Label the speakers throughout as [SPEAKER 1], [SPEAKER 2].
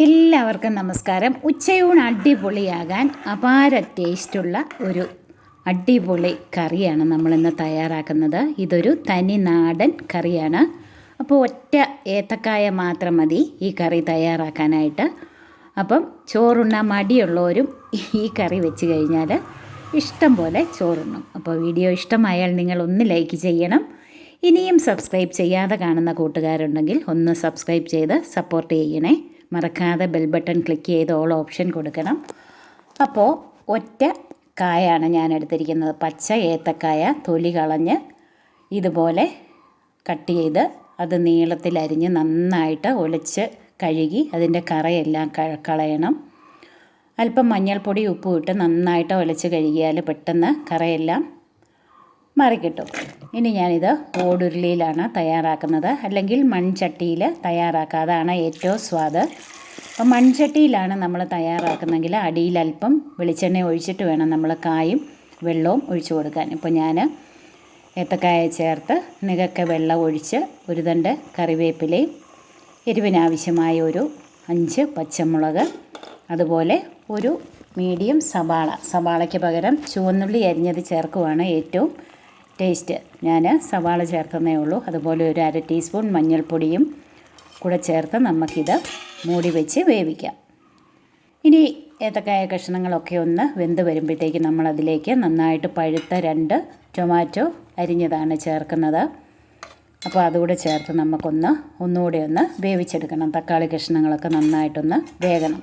[SPEAKER 1] എല്ലാവർക്കും നമസ്കാരം. ഉച്ചയൂണ് അടിപൊളിയാകാൻ അപാര ടേസ്റ്റുള്ള ഒരു അടിപൊളി കറിയാണ് നമ്മളിന്ന് തയ്യാറാക്കുന്നത്. ഇതൊരു തനി നാടൻ കറിയാണ്. അപ്പോൾ ഒറ്റ ഏത്തക്കായ മാത്രം മതി ഈ കറി തയ്യാറാക്കാനായിട്ട്. അപ്പം ചോറുണ്ണാൻ മടിയുള്ളവരും ഈ കറി വെച്ച് കഴിഞ്ഞാൽ ഇഷ്ടം പോലെ ചോറുണ്ണും. അപ്പോൾ വീഡിയോ ഇഷ്ടമായാൽ നിങ്ങൾ ഒന്ന് ലൈക്ക് ചെയ്യണം. ഇനിയും സബ്സ്ക്രൈബ് ചെയ്യാതെ കാണുന്ന കൂട്ടുകാരുണ്ടെങ്കിൽ ഒന്ന് സബ്സ്ക്രൈബ് ചെയ്ത് സപ്പോർട്ട് ചെയ്യണേ. മറക്കാതെ ബെൽ ബട്ടൺ ക്ലിക്ക് ചെയ്ത് ഓൾ ഓപ്ഷൻ കൊടുക്കണം. അപ്പോൾ ഒറ്റ കായാണ് ഞാൻ എടുത്തിരിക്കുന്നത്. പച്ച ഏത്തക്കായ തൊലി കളഞ്ഞ് ഇതുപോലെ കട്ട് ചെയ്ത് അത് നീളത്തിലരിഞ്ഞ് നന്നായിട്ട് ഒളിച്ച് കഴുകി അതിന്റെ കറയെല്ലാം കളയണം. അല്പം മഞ്ഞൾപ്പൊടി ഉപ്പും ഇട്ട് നന്നായിട്ട് ഒലച്ച് കഴുകിയാൽ പെട്ടെന്ന് കറയെല്ലാം മാറിക്കിട്ടും ഇനി ഞാനിത് ഓടുരുളിയിലാണ് തയ്യാറാക്കുന്നത്. അല്ലെങ്കിൽ മൺചട്ടിയിൽ തയ്യാറാക്കാതാണ് ഏറ്റവും സ്വാദ്. അപ്പോൾ മൺചട്ടിയിലാണ് നമ്മൾ തയ്യാറാക്കുന്നതെങ്കിൽ അടിയിൽ അല്പം വെളിച്ചെണ്ണ ഒഴിച്ചിട്ട് വേണം നമ്മൾ കായും വെള്ളവും ഒഴിച്ചു കൊടുക്കാൻ. ഇപ്പോൾ ഞാൻ ഏത്തക്കായ ചേർത്ത് നികക്കെ വെള്ളം ഒഴിച്ച് ഒരു തണ്ട് കറിവേപ്പിലയും എരിവിനാവശ്യമായ ഒരു അഞ്ച് പച്ചമുളക് അതുപോലെ ഒരു മീഡിയം സവാള. സവാളയ്ക്ക് പകരം ചുവന്നുള്ളി അരിഞ്ഞത് ചേർക്കുവാണ് ഏറ്റവും ടേസ്റ്റ്. ഞാൻ സവാള ചേർക്കുന്നേ ഉള്ളൂ. അതുപോലെ ഒരു അര ടീസ്പൂൺ മഞ്ഞൾപ്പൊടിയും കൂടെ ചേർത്ത് നമുക്കിത് മൂടി വെച്ച് വേവിക്കാം. ഇനി ഏത്തക്കായ കഷ്ണങ്ങളൊക്കെ ഒന്ന് വെന്ത് വരുമ്പോഴത്തേക്ക് നമ്മളതിലേക്ക് നന്നായിട്ട് പഴുത്ത രണ്ട് ടൊമാറ്റോ അരിഞ്ഞതാണ് ചേർക്കുന്നത്. അപ്പോൾ അതുകൂടെ ചേർത്ത് നമുക്കൊന്ന് ഒന്നുകൂടെ ഒന്ന് വേവിച്ചെടുക്കണം. തക്കാളി കഷ്ണങ്ങളൊക്കെ നന്നായിട്ടൊന്ന് വേകണം.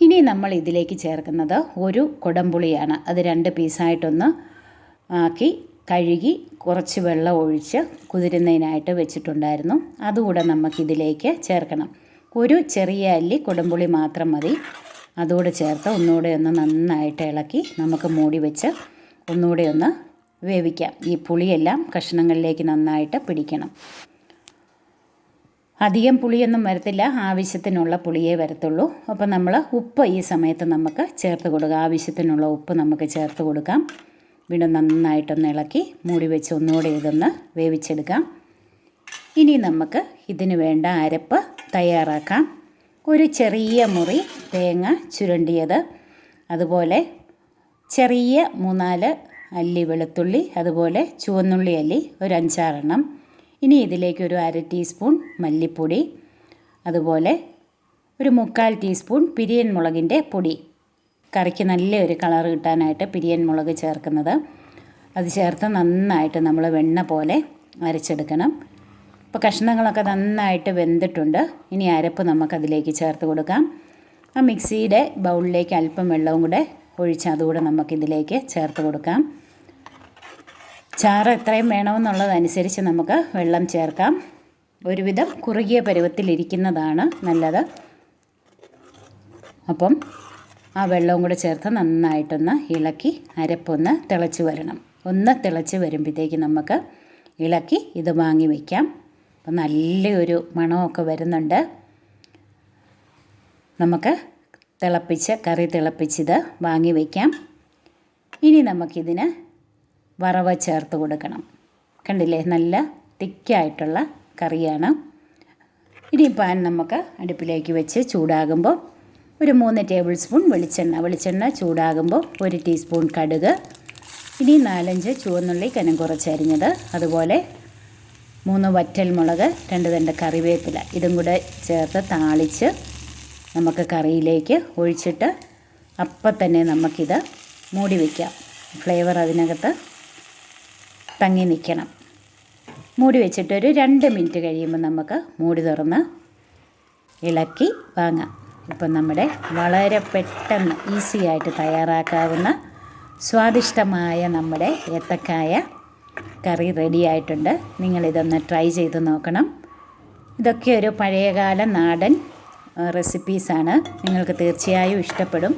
[SPEAKER 1] ഇനി നമ്മൾ ഇതിലേക്ക് ചേർക്കുന്നത് ഒരു കുടംപുളിയാണ്. അത് രണ്ട് പീസായിട്ടൊന്ന് ആക്കി കഴുകി കുറച്ച് വെള്ളം ഒഴിച്ച് കുതിരുന്നതിനായിട്ട് വെച്ചിട്ടുണ്ടായിരുന്നു. അതുകൂടെ നമുക്കിതിലേക്ക് ചേർക്കണം. ഒരു ചെറിയ അല്ലി കുടംപുളി മാത്രം മതി. അതുകൂടെ ചേർത്ത് ഒന്നുകൂടെ ഒന്ന് നന്നായിട്ട് ഇളക്കി നമുക്ക് മൂടി വെച്ച് ഒന്നുകൂടെ ഒന്ന് വേവിക്കാം. ഈ പുളിയെല്ലാം കഷ്ണങ്ങളിലേക്ക് നന്നായിട്ട് പിടിക്കണം. അധികം പുളിയൊന്നും വരത്തില്ല. ആവശ്യത്തിനുള്ള പുളിയേ വരത്തുള്ളൂ. അപ്പോൾ നമ്മൾ ഉപ്പ് ഈ സമയത്ത് നമുക്ക് ചേർത്ത് കൊടുക്കാം. ആവശ്യത്തിനുള്ള ഉപ്പ് നമുക്ക് ചേർത്ത് കൊടുക്കാം. വീണ്ടും നന്നായിട്ടൊന്ന് ഇളക്കി മൂടി വെച്ച് ഒന്നുകൂടെ ഇതൊന്ന് വേവിച്ചെടുക്കാം. ഇനി നമുക്ക് ഇതിന് വേണ്ട അരപ്പ് തയ്യാറാക്കാം. ഒരു ചെറിയ മുറി തേങ്ങ ചുരണ്ടിയത് അതുപോലെ ചെറിയ മൂന്നാൽ അല്ലി വെളുത്തുള്ളി അതുപോലെ ചുവന്നുള്ളി അല്ലി ഒരു അഞ്ചാറെണ്ണം. ഇനി ഇതിലേക്ക് ഒരു അര ടീസ്പൂൺ മല്ലിപ്പൊടി അതുപോലെ ഒരു മുക്കാൽ ടീസ്പൂൺ പിരിയൻ മുളകിന്റെ പൊടി. കറിക്ക് നല്ലൊരു കളർ കിട്ടാനായിട്ട് പിരിയൻ മുളക് ചേർക്കുന്നത്. അത് ചേർത്ത് നന്നായിട്ട് നമ്മൾ വെണ്ണ പോലെ അരച്ചെടുക്കണം. ഇപ്പോൾ കഷ്ണങ്ങളൊക്കെ നന്നായിട്ട് വെന്തിട്ടുണ്ട്. ഇനി അരപ്പ് നമുക്കതിലേക്ക് ചേർത്ത് കൊടുക്കാം. ആ മിക്സിയുടെ ബൗളിലേക്ക് അല്പം വെള്ളവും കൂടെ ഒഴിച്ച് അതുകൂടെ നമുക്കിതിലേക്ക് ചേർത്ത് കൊടുക്കാം. ചാറ് എത്രയും വേണമെന്നുള്ളതനുസരിച്ച് നമുക്ക് വെള്ളം ചേർക്കാം. ഒരുവിധം കുറുകിയ പരുവത്തിലിരിക്കുന്നതാണ് നല്ലത്. അപ്പം ആ വെള്ളവും കൂടെ ചേർത്ത് നന്നായിട്ടൊന്ന് ഇളക്കി അരപ്പൊന്ന് തിളച്ച് വരണം. ഒന്ന് തിളച്ച് വരുമ്പോഴത്തേക്ക് നമുക്ക് ഇളക്കി ഇത് വാങ്ങി വയ്ക്കാം അപ്പം നല്ലൊരു മണമൊക്കെ വരുന്നുണ്ട്. നമുക്ക് തിളപ്പിച്ച് കറി തിളപ്പിച്ചിത് വാങ്ങി വയ്ക്കാം ഇനി നമുക്കിതിന് വറവ് ചേർത്ത് കൊടുക്കണം. കണ്ടില്ലേ? നല്ല തിക്കായിട്ടുള്ള കറിയാണ്. ഇനി പാൻ നമുക്ക് അടുപ്പിലേക്ക് വെച്ച് ചൂടാകുമ്പോൾ ഒരു മൂന്ന് ടേബിൾ സ്പൂൺ വെളിച്ചെണ്ണ. വെളിച്ചെണ്ണ ചൂടാകുമ്പോൾ ഒരു ടീസ്പൂൺ കടുക്. ഇനി നാലഞ്ച് ചുവന്നുള്ളി കനം കുറച്ചരിഞ്ഞത് അതുപോലെ മൂന്ന് വറ്റൽ മുളക് രണ്ട് രണ്ട് കറിവേപ്പില. ഇതും കൂടെ ചേർത്ത് താളിച്ച് നമുക്ക് കറിയിലേക്ക് ഒഴിച്ചിട്ട് അപ്പം തന്നെ നമുക്കിത് മൂടി വയ്ക്കാം ഫ്ലേവർ അതിനകത്ത് തങ്ങി നിൽക്കണം. മൂടി വെച്ചിട്ട് ഒരു രണ്ട് മിനിറ്റ് കഴിയുമ്പോൾ നമുക്ക് മൂടി തുറന്ന് ഇളക്കി വാങ്ങാം. ഇപ്പം നമ്മുടെ വളരെ പെട്ടെന്ന് ഈസി ആയിട്ട് തയ്യാറാക്കാവുന്ന സ്വാദിഷ്ടമായ നമ്മുടെ ഏത്തക്കായ കറി റെഡി ആയിട്ടുണ്ട്. നിങ്ങളിതൊന്ന് ട്രൈ ചെയ്ത് നോക്കണം. ഇതൊക്കെ ഒരു പഴയകാല നാടൻ റെസിപ്പീസാണ് നിങ്ങൾക്ക് തീർച്ചയായും ഇഷ്ടപ്പെടും.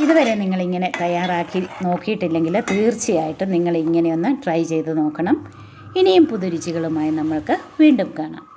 [SPEAKER 1] ഇതുവരെ നിങ്ങളിങ്ങനെ തയ്യാറാക്കി നോക്കിയിട്ടില്ലെങ്കിൽ തീർച്ചയായിട്ടും നിങ്ങളിങ്ങനെയൊന്ന് ട്രൈ ചെയ്ത് നോക്കണം. ഇനിയും പുതുരുചികളുമായി നമ്മൾക്ക് വീണ്ടും കാണാം.